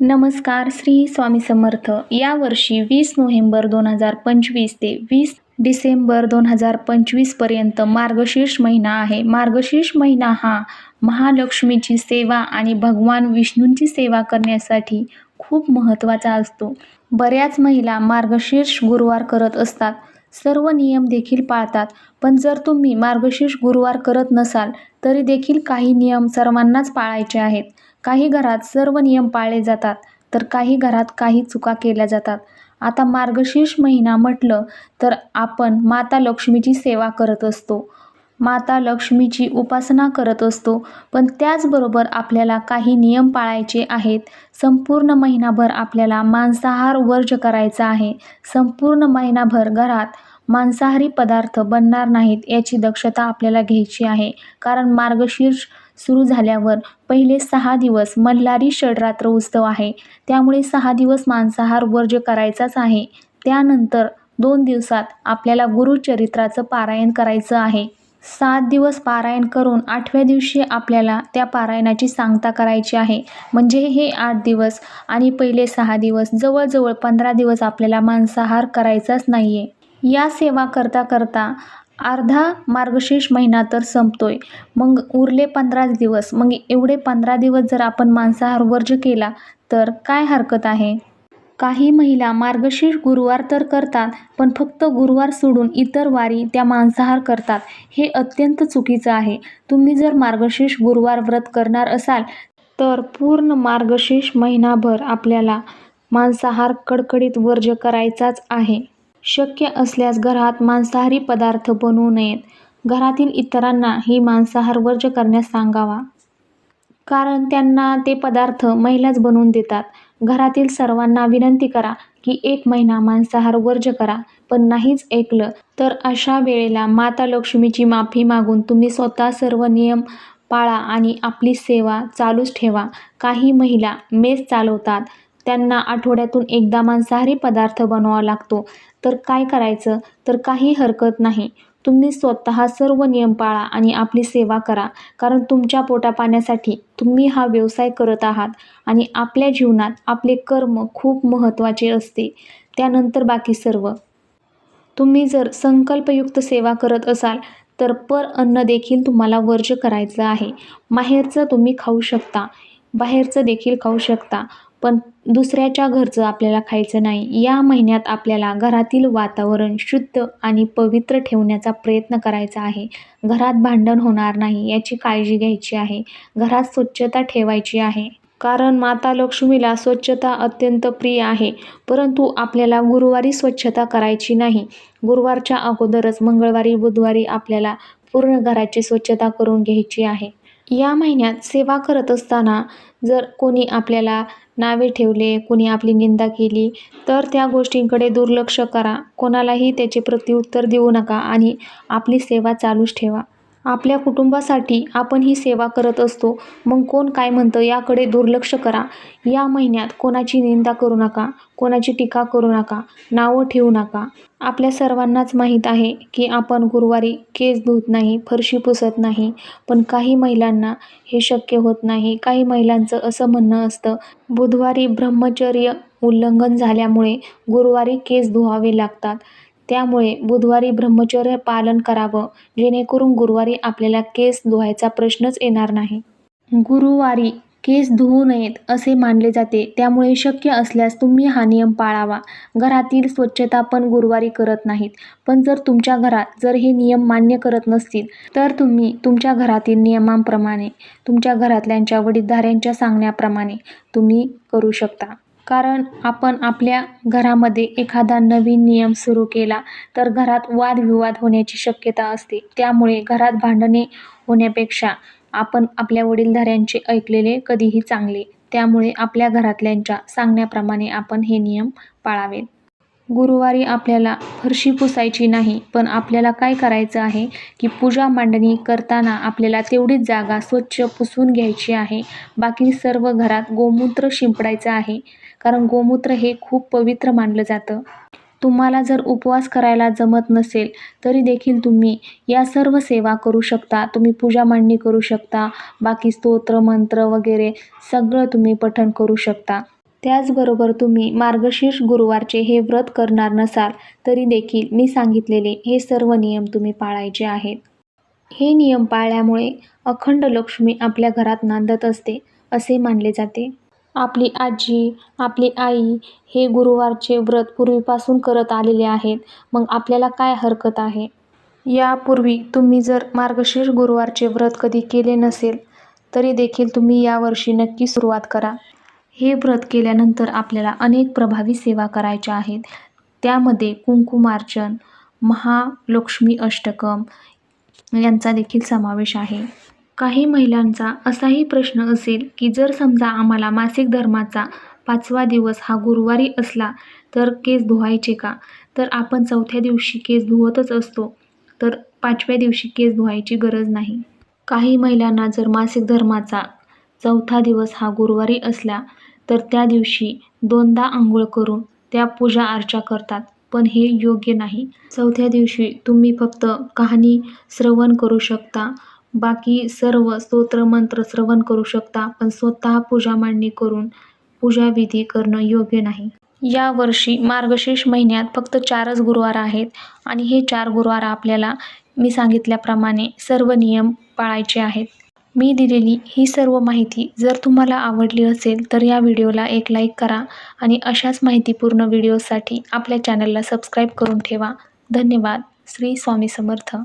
नमस्कार श्री स्वामी समर्थ. यावर्षी वीस नोव्हेंबर दोन हजार पंचवीस ते वीस डिसेंबर दोन हजार पंचवीसपर्यंत मार्गशीर्ष महिना आहे. मार्गशीर्ष महिना हा महालक्ष्मीची सेवा आणि भगवान विष्णूंची सेवा करण्यासाठी खूप महत्त्वाचा असतो. बऱ्याच महिला मार्गशीर्ष गुरुवार करत असतात. सर्व नियम देखील पाळतात. पण जर तुम्ही मार्गशीर्ष गुरुवार करत नसाल तरी देखील काही नियम सर्वांनाच पाळायचे आहेत. काही घरात सर्व नियम पाळले जातात तर काही घरात काही चुका केल्या जातात. आता मार्गशीर्ष महिना म्हटलं तर आपण माता लक्ष्मीची सेवा करत असतो. माता लक्ष्मीची उपासना करत असतो पण त्याचबरोबर आपल्याला काही नियम पाळायचे आहेत. संपूर्ण महिनाभर आपल्याला मांसाहार वर्ज करायचा आहे. संपूर्ण महिनाभर घरात मांसाहारी पदार्थ बनणार नाहीत याची दक्षता आपल्याला घ्यायची आहे. कारण मार्गशीर्ष सुरू झाल्यावर पहिले सहा दिवस मल्हारी षडरात्र उत्सव आहे. त्यामुळे सहा दिवस मांसाहार वर्ज्य करायचाच आहे. त्यानंतर दोन दिवसात आपल्याला गुरुचरित्राचं पारायण करायचं आहे. सात दिवस पारायण करून आठव्या दिवशी आपल्याला त्या पारायणाची सांगता करायची आहे. म्हणजे हे आठ दिवस आणि पहिले सहा दिवस जवळजवळ पंधरा दिवस आपल्याला मांसाहार करायचाच नाही आहे या सेवा करता करता अर्धा मार्गशीर्ष महिना तर संपतोय. मग उरले पंधरा दिवस. मग एवढे पंधरा दिवस जर आपण मांसाहार वर्ज केला तर काय हरकत आहे? काही महिला मार्गशीर्ष गुरुवार तर करतात पण फक्त गुरुवार सोडून इतर वारी त्या मांसाहार करतात. हे अत्यंत चुकीचं आहे. तुम्ही जर मार्गशीर्ष गुरुवार व्रत करणार असाल तर पूर्ण मार्गशीर्ष महिनाभर आपल्याला मांसाहार कडकडीत वर्ज करायचाच आहे. शक्य असल्यास घरात मांसाहारी पदार्थ बनवू नयेत. घरातील इतरांना ही मांसाहार वर्ज करण्यास सांगावा. कारण त्यांना ते पदार्थ महिलाच बनवून देतात. घरातील सर्वांना विनंती करा की एक महिना मांसाहार वर्ज करा पण नाहीच ऐकलं तर अशा वेळेला माता लक्ष्मीची माफी मागून तुम्ही स्वतः सर्व नियम पाळा आणि आपली सेवा चालूच ठेवा. काही महिला मेस चालवतात. त्यांना आठवड्यातून एकदा मांसाहारी पदार्थ बनवावा लागतो. तर काय करायचं? तर काही हरकत नाही. तुम्ही स्वतः सर्व नियम पाळा आणि आपली सेवा करा. कारण तुमच्या पोटापाण्यासाठी तुम्ही हा व्यवसाय करत आहात आणि आपल्या जीवनात आपले कर्म खूप महत्त्वाचे असते. त्यानंतर बाकी सर्व. तुम्ही जर संकल्पयुक्त सेवा करत असाल तर पर अन्न देखील तुम्हाला वर्ज करायचं आहे. माहेरचं तुम्ही खाऊ शकता. बाहेरचं देखील खाऊ शकता. पण दुसऱ्याच्या घरचं आपल्याला खायचं नाही. या महिन्यात आपल्याला घरातील वातावरण शुद्ध आणि पवित्र ठेवण्याचा प्रयत्न करायचा आहे. घरात भांडण होणार नाही याची काळजी घ्यायची आहे. घरात स्वच्छता ठेवायची आहे. कारण माता लक्ष्मीला स्वच्छता अत्यंत प्रिय आहे. परंतु आपल्याला गुरुवारी स्वच्छता करायची नाही. गुरुवारच्या अगोदरच मंगळवारी बुधवारी आपल्याला पूर्ण घराची स्वच्छता करून घ्यायची आहे. या महिन्यात सेवा करत असताना जर कोणी आपल्याला नावे ठेवले कोणी आपली निंदा केली तर त्या गोष्टींकडे दुर्लक्ष करा. कोणालाही त्याचे प्रत्युत्तर देऊ नका आणि आपली सेवा चालूच ठेवा. आपल्या कुटुंबासाठी आपण ही सेवा करत असतो. मग कोण काय म्हणतं याकडे दुर्लक्ष करा. या महिन्यात कोणाची निंदा करू नका. कोणाची टीका करू नका. नावं ठेवू नका. आपल्या सर्वांनाच माहीत आहे की आपण गुरुवारी केस धुत नाही फरशी पुसत नाही. पण काही महिलांना हे शक्य होत नाही. काही महिलांचं असं म्हणणं असतं बुधवारी ब्रह्मचर्य उल्लंघन झाल्यामुळे गुरुवारी केस धुवावे लागतात. त्यामुळे बुधवारी ब्रह्मचर्य पालन करावं जेणेकरून गुरुवारी आपल्याला केस धुवायचा प्रश्नच येणार नाही. गुरुवारी केस धुवू नयेत असे मानले जाते त्यामुळे शक्य असल्यास तुम्ही हा नियम पाळावा. घरातील स्वच्छता पण गुरुवारी करत नाहीत. पण जर तुमच्या घरात जर हे नियम मान्य करत नसतील तर तुम्ही तुमच्या घरातील नियमांप्रमाणे तुमच्या घरातल्यांच्या वडीलधाऱ्यांच्या सांगण्याप्रमाणे तुम्ही करू शकता. कारण आपण आपल्या घरामध्ये एखादा नवीन नियम सुरू केला तर घरात वादविवाद होण्याची शक्यता असते. त्यामुळे घरात भांडणे होण्यापेक्षा आपण आपल्या वडीलधाऱ्यांचे ऐकलेले कधीही चांगले. त्यामुळे आपल्या घरातल्यांच्या सांगण्याप्रमाणे आपण हे नियम पाळावेत गुरुवारी आपल्याला फरशी पुसायची नाही पण आपल्याला काय करायचं आहे की पूजा मांडणी करताना आपल्याला तेवढीच जागा स्वच्छ पुसून घ्यायची आहे. बाकी सर्व घरात गोमूत्र शिंपडायचं आहे. कारण गोमूत्र हे खूप पवित्र मानलं जातं. तुम्हाला जर उपवास करायला जमत नसेल तरी देखील तुम्ही या सर्व सेवा करू शकता. तुम्ही पूजा मांडणी करू शकता बाकी स्तोत्र मंत्र वगैरे सगळं तुम्ही पठण करू शकता. त्याचबरोबर तुम्ही मार्गशीर्ष गुरुवारचे हे व्रत करणार नसाल तरी देखील मी सांगितलेले हे सर्व नियम तुम्ही पाळायचे आहेत. हे नियम पाळल्यामुळे अखंड लक्ष्मी आपल्या घरात नांदत असते असे मानले जाते. आपली आजी आपली आई हे गुरुवारचे व्रत पूर्वीपासून करत आलेले आहेत. मग आपल्याला काय हरकत आहे? यापूर्वी तुम्ही जर मार्गशीर्ष गुरुवारचे व्रत कधी केले नसेल तरी देखील तुम्ही यावर्षी नक्की सुरुवात करा. हे व्रत केल्यानंतर आपल्याला अनेक प्रभावी सेवा करायच्या आहेत. त्यामध्ये कुंकुमार्चन महालक्ष्मी अष्टकम यांचा देखील समावेश आहे. काही महिलांचा असाही प्रश्न असेल की जर समजा आम्हाला मासिक धर्माचा पाचवा दिवस हा गुरुवारी असला तर केस धुवायचे का? तर आपण चौथ्या दिवशी केस धुवतच असतो. तर पाचव्या दिवशी केस धुवायची गरज नाही. काही महिलांना जर मासिक धर्माचा चौथा दिवस हा गुरुवारी असला तर त्या दिवशी दोनदा आंघोळ करून त्या पूजा अर्चा करतात पण हे योग्य नाही. चौथ्या दिवशी तुम्ही फक्त कहाणी श्रवण करू शकता बाकी सर्व स्तोत्र मंत्र श्रवण करू शकता पण स्वतः पूजा मांडणी करून पूजाविधी करणं योग्य नाही. यावर्षी मार्गशीर्ष महिन्यात फक्त चारच गुरुवार आहेत आणि हे चार गुरुवार आपल्याला मी सांगितल्याप्रमाणे सर्व नियम पाळायचे आहेत. मी दिलेली ही सर्व माहिती जर तुम्हाला आवडली असेल तर या व्हिडिओला एक लाईक करा आणि अशाच माहितीपूर्ण व्हिडिओसाठी आपल्या चॅनलला सबस्क्राईब करून ठेवा. धन्यवाद. श्री स्वामी समर्थ.